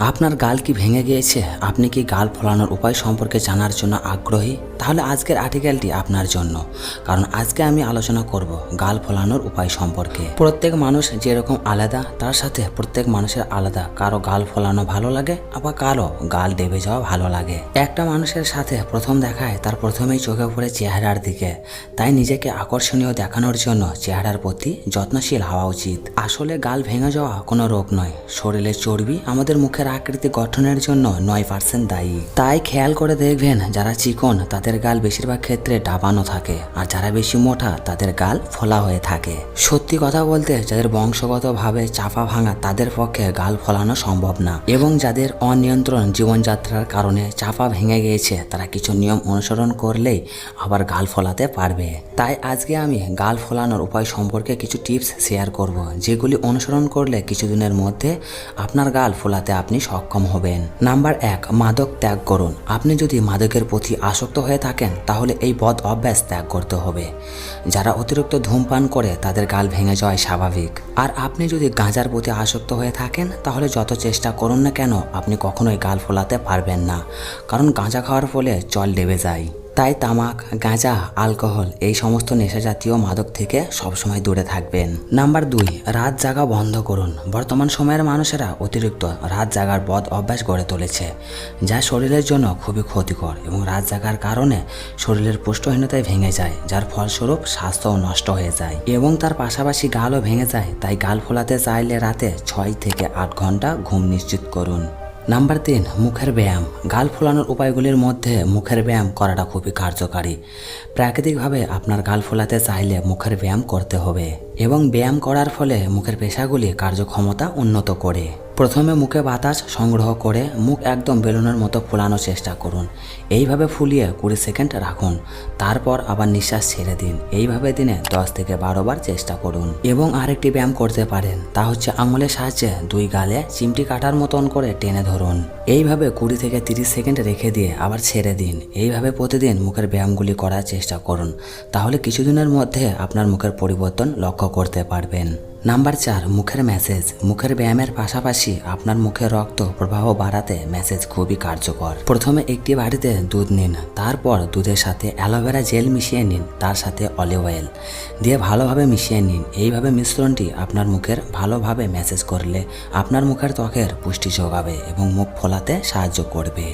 আপনার গাল কি ভেঙে গিয়েছে? আপনি কি গাল ফলানোর উপায় সম্পর্কে জানার জন্য আগ্রহী? তাহলে আজকের আর্টিকেলটি আপনার জন্য। কারণ আজকে আমি আলোচনা করব গাল ফলানোর উপায় সম্পর্কে। প্রত্যেক মানুষ যেরকম আলাদা, তার সাথে প্রত্যেক মানুষের আলাদা। কারও গাল ফলানো ভালো লাগে, আবার কারও গাল ডেবে যাওয়া ভালো লাগে। একটা মানুষের সাথে প্রথম দেখায়, তার প্রথমেই চোখে পড়ে চেহারার দিকে। তাই নিজেকে আকর্ষণীয় দেখানোর জন্য চেহারার প্রতি যত্নশীল হওয়া উচিত। আসলে গাল ভেঙে যাওয়া কোনো রোগ নয়। শরীরের চর্বি আমাদের মুখের আকৃতি গঠনের জন্য নয় পার্সেন্ট দায়ী। তাই খেয়াল করে দেখবেন, যারা চিকন, তাদের গাল বেশিরভাগ ক্ষেত্রে ডাবানো থাকে, আর যারা বেশি মোটা, তাদের গাল ফোলা হয়ে থাকে। সত্যি কথা বলতে, যাদের বংশগতভাবে চাপা ভাঙা, তাদের পক্ষে গাল ফোলানো সম্ভব না। এবং যাদের অনিয়ন্ত্রণ জীবনযাত্রার কারণে চাপা ভেঙে গিয়েছে, তারা কিছু নিয়ম অনুসরণ করলেই আবার গাল ফোলাতে পারবে। তাই আজকে আমি গাল ফোলানোর উপায় সম্পর্কে কিছু টিপস শেয়ার করব, যেগুলি অনুসরণ করলে কিছুদিনের মধ্যে আপনার গাল ফোলাতে আপনি সক্ষম হবেন। নাম্বার এক, মাদক ত্যাগ করুন। আপনি যদি মাদকের প্রতি আসক্ত হয়ে থাকেন, তাহলে এই বদ অভ্যাস ত্যাগ করতে হবে। যারা অতিরিক্ত ধূমপান করে, তাদের গাল ভেঙে যাওয়াই স্বাভাবিক। আর আপনি যদি গাঁজার প্রতি আসক্ত হয়ে থাকেন, তাহলে যত চেষ্টা করুন না কেন, আপনি কখনোই গাল ফোলাতে পারবেন না। কারণ গাঁজা খাওয়ার ফলে জল ডেবে যায়। তাই তামাক, গাঁজা অ্যালকোহল এই সমস্ত নেশা জাতীয় মাদক থেকে সবসময় দূরে থাকবেন। নাম্বার দুই, রাত জাগা বন্ধ করুন। বর্তমান সময়ের মানুষেরা অতিরিক্ত রাত জাগার বদ অভ্যাস গড়ে তুলেছে, যা শরীরের জন্য খুবই ক্ষতিকর এবং রাত জাগার কারণে শরীরের পুষ্টহীনতায় ভেঙে যায়, যার ফলস্বরূপ স্বাস্থ্যও নষ্ট হয়ে যায় এবং তার পাশাপাশি গালও ভেঙে যায়। তাই গাল ফোলাতে চাইলে রাতে ছয় থেকে আট ঘণ্টা ঘুম নিশ্চিত করুন। নাম্বার তিন, মুখের ব্যায়াম। গাল ফোলানোর উপায়গুলির মধ্যে মুখের ব্যায়াম করাটা খুবই কার্যকারী। প্রাকৃতিকভাবে আপনার গাল ফোলাতে চাইলে মুখের ব্যায়াম করতে হবে এবং ব্যায়াম করার ফলে মুখের পেশাগুলি কার্যক্ষমতা উন্নত করে। প্রথমে মুখে বাতাস সংগ্রহ করে মুখ একদম বেলুনের মতো ফোলানোর চেষ্টা করুন। এইভাবে ফুলিয়ে কুড়ি সেকেন্ড রাখুন। তারপর আবার নিঃশ্বাস ছেড়ে দিন। এইভাবে দিনে দশ থেকে বারো বার চেষ্টা করুন। এবং আরেকটি ব্যায়াম করতে পারেন। তা হচ্ছে আঙুলের সাহায্যে দুই গালে চিমটি কাটার মতন করে টেনে ধরুন। এইভাবে কুড়ি থেকে তিরিশ সেকেন্ড রেখে দিয়ে আবার ছেড়ে দিন। এইভাবে প্রতিদিন মুখের ব্যায়ামগুলি করার চেষ্টা করুন। তাহলে কিছুদিনের মধ্যে আপনার মুখের পরিবর্তন লক্ষ্য করতে পারবেন। নাম্বার চার, মুখের মেসেজ মুখের ব্যায়ামের পাশাপাশি আপনার মুখের রক্ত প্রবাহ বাড়াতে মেসেজ খুবই কার্যকর। প্রথমে একটি বাড়িতে দুধ নিন, তারপর দুধের সাথে অ্যালোভেরা জেল মিশিয়ে নিন, তার সাথে অলিভ অয়েল দিয়ে ভালোভাবে মিশিয়ে নিন। এইভাবে মিশ্রণটি আপনার মুখের ভালোভাবে মেসেজ করলে আপনার মুখের ত্বকের পুষ্টি যোগাবে এবং মুখ ফোলাতে সাহায্য করবে।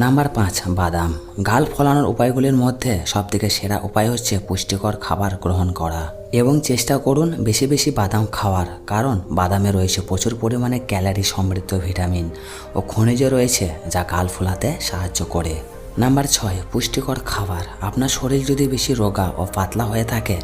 নাম্বার পাঁচ, বাদাম। গাল ফলানোর উপায়গুলির মধ্যে সবথেকে সেরা উপায় হচ্ছে পুষ্টিকর খাবার গ্রহণ করা এবং চেষ্টা করুন বেশি বেশি বাদাম খাওয়ার, কারণ বাদামে রয়েছে প্রচুর পরিমাণে ক্যালারি সমৃদ্ধ ভিটামিন ও খনিজ রয়েছে যা গাল ফোলাতে সাহায্য করে। নাম্বার ছয়, পুষ্টিকর খাবার। আপনার শরীর যদি বেশি রোগা ও পাতলা হয়ে থাকে,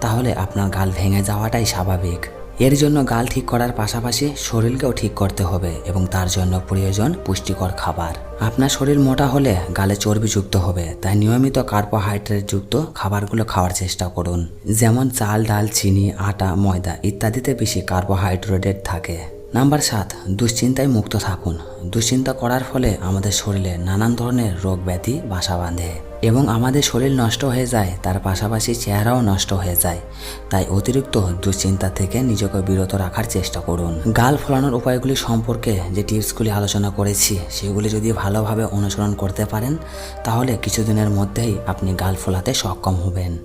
তাহলে আপনার গাল ভেঙে যাওয়াটাই স্বাভাবিক। এর জন্য গাল ঠিক করার পাশাপাশি শরীরকেও ঠিক করতে হবে এবং তার জন্য প্রয়োজন পুষ্টিকর খাবার। আপনার শরীর মোটা হলে গালে চর্বি যুক্ত হবে, তাই নিয়মিত কার্বোহাইড্রেট যুক্ত খাবারগুলো খাওয়ার চেষ্টা করুন। যেমন চাল, ডাল, চিনি, আটা, ময়দা ইত্যাদিতে বেশি কার্বোহাইড্রেট থাকে। নাম্বার সাত, দুশ্চিন্তায় মুক্ত থাকুন। দুশ্চিন্তা করার ফলে আমাদের শরীরে নানান ধরনের রোগ ব্যাধি, বাসা বাঁধে এবং আমাদের শরীর নষ্ট হয়ে যায়, তার পাশাপাশি চেহারাও নষ্ট হয়ে যায়। তাই অতিরিক্ত দুশ্চিন্তা থেকে নিজেকে বিরত রাখার চেষ্টা করুন। গাল ফলানোর উপায়গুলি সম্পর্কে যে টিপসগুলি আলোচনা করেছি, সেগুলি যদি ভালোভাবে অনুসরণ করতে পারেন, তাহলে কিছুদিনের মধ্যেই আপনি গাল ফোলাতে সক্ষম হবেন।